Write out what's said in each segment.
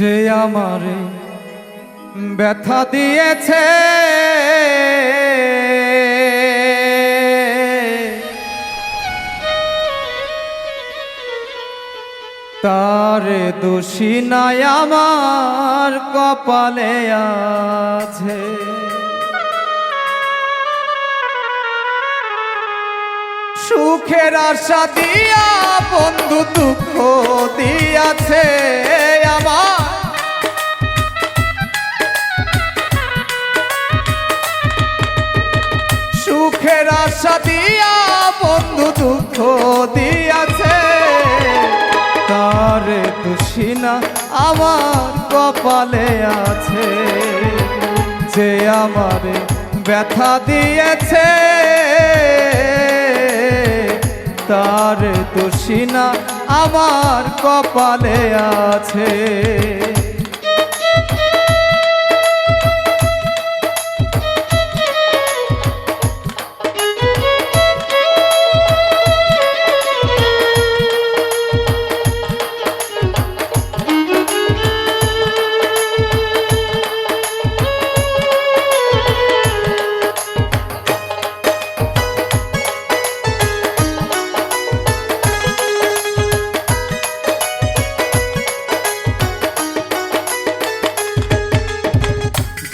যে আমারে ব্যথা দিয়েছে। তার দোষী নাই আমার কপালে আছে। সুখের আশা দিয়া, বন্ধু দুঃখ দিয়াছে আমার সুখের আশা দিয়া, বন্ধু দুঃখ দিয়াছে। তার দুষিনা আমার কপালে আছে? যে আমারে ব্যথা দিয়েছে। তার দুষিনা আমার কপালে আছে।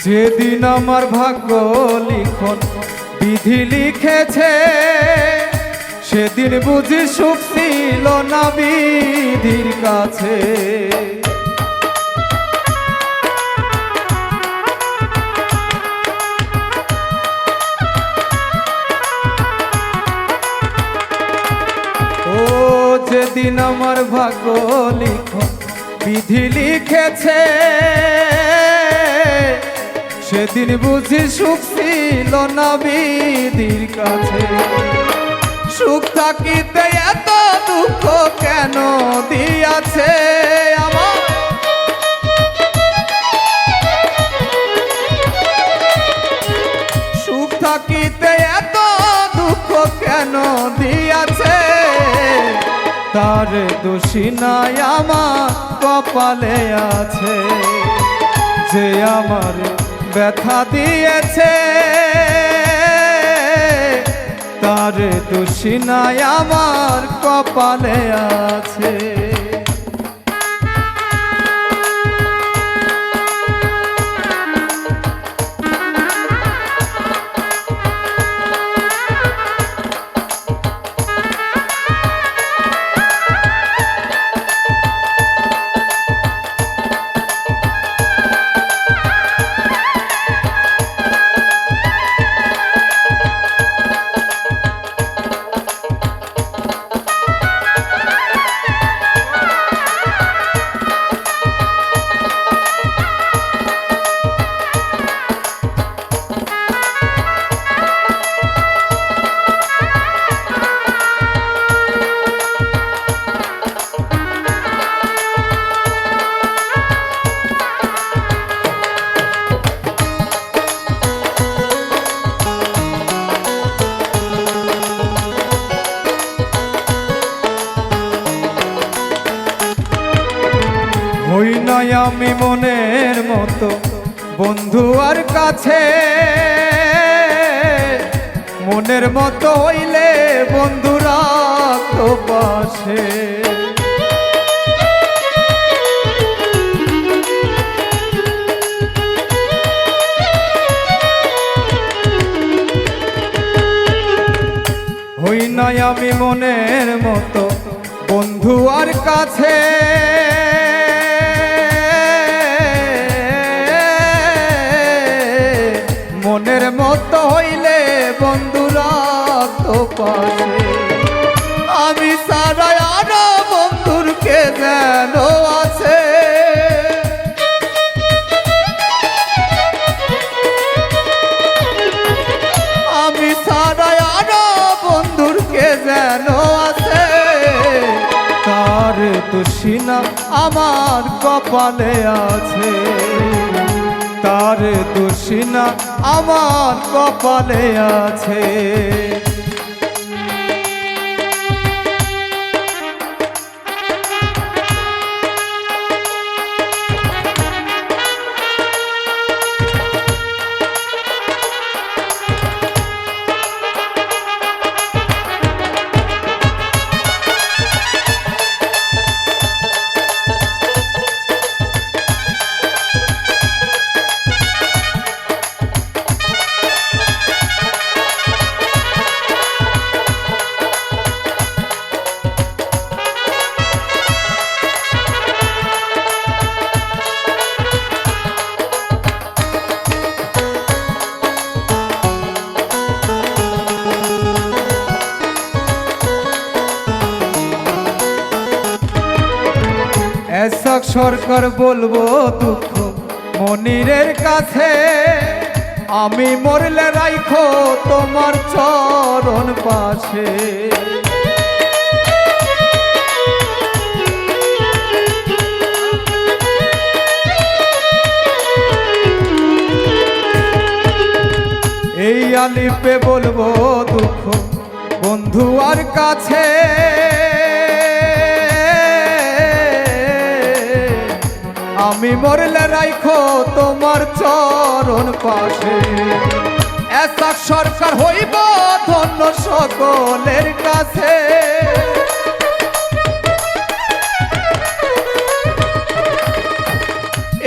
যেদিন আমার ভাগ্য লিখন, বিধি লিখেছে, সেদিন বুঝি সুখ ছিল না বিধির কাছে। ও যেদিন আমার ভাগ্য লিখন, বিধি লিখেছে সেদিন বুঝি সুখ ছিল না বিধির কাছে। সুখ থাকিতে এত দুঃখ কেন দিয়াছে সুখ থাকিতে এত দুঃখ কেন দিয়াছে? তার দোষী নাই আমার কপালে আছে। যে আমার ব্যথা দিয়েছে। তার দোষী নাই আমার কপালে আছে। নাই আমি মনের মতো বন্ধু আর কাছে। মনের মতো হইলে বন্ধুরা তো পাশে হই নাই আমি মনের মতো বন্ধু আর কাছে। পাশে। আমি সারা আরও বন্ধুর কে যেন আছে। আমি সারা আরও বন্ধুর কে যেন আছে। তার দুশিনা আমার কপালে আছে। তার দুশিনা আমার কপালে আছে। এসাক সরকার বলব দুঃখ। মনিরের কাছে আমি মরলে রাইখো তোমার চরণ পাশে। এই আলিপে বলব দুঃখ। বন্ধু আর কাছে আমি মরলে রাইখো তোমার চরণ পাশে। এসা সরকার হইব ধন্য সকলের কাছে।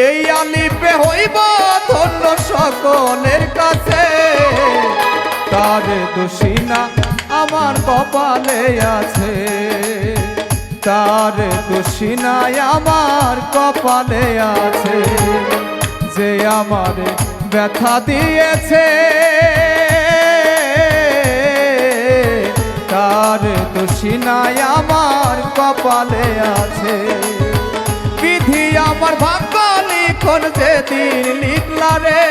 এই আলিপে হইব ধন্য সকলের কাছে। তার দোষিনা আমার কপালে আছে। তার দোষিনায় আমার কপালে আছে, যে আমার ব্যথা দিয়েছে। তার দোষিনায় আমার কপালে আছে, বিধি আমার ভাগ্য লিখন যেদিন লিখলা রে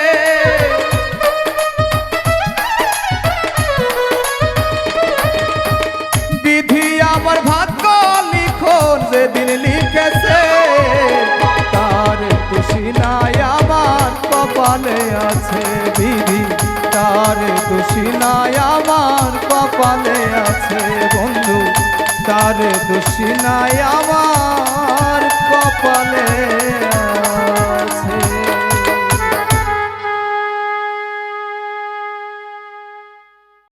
তার খুশি নাই আমার কপালে আছে বন্ধু। তার দোষী নাই আমার কপালে আছে।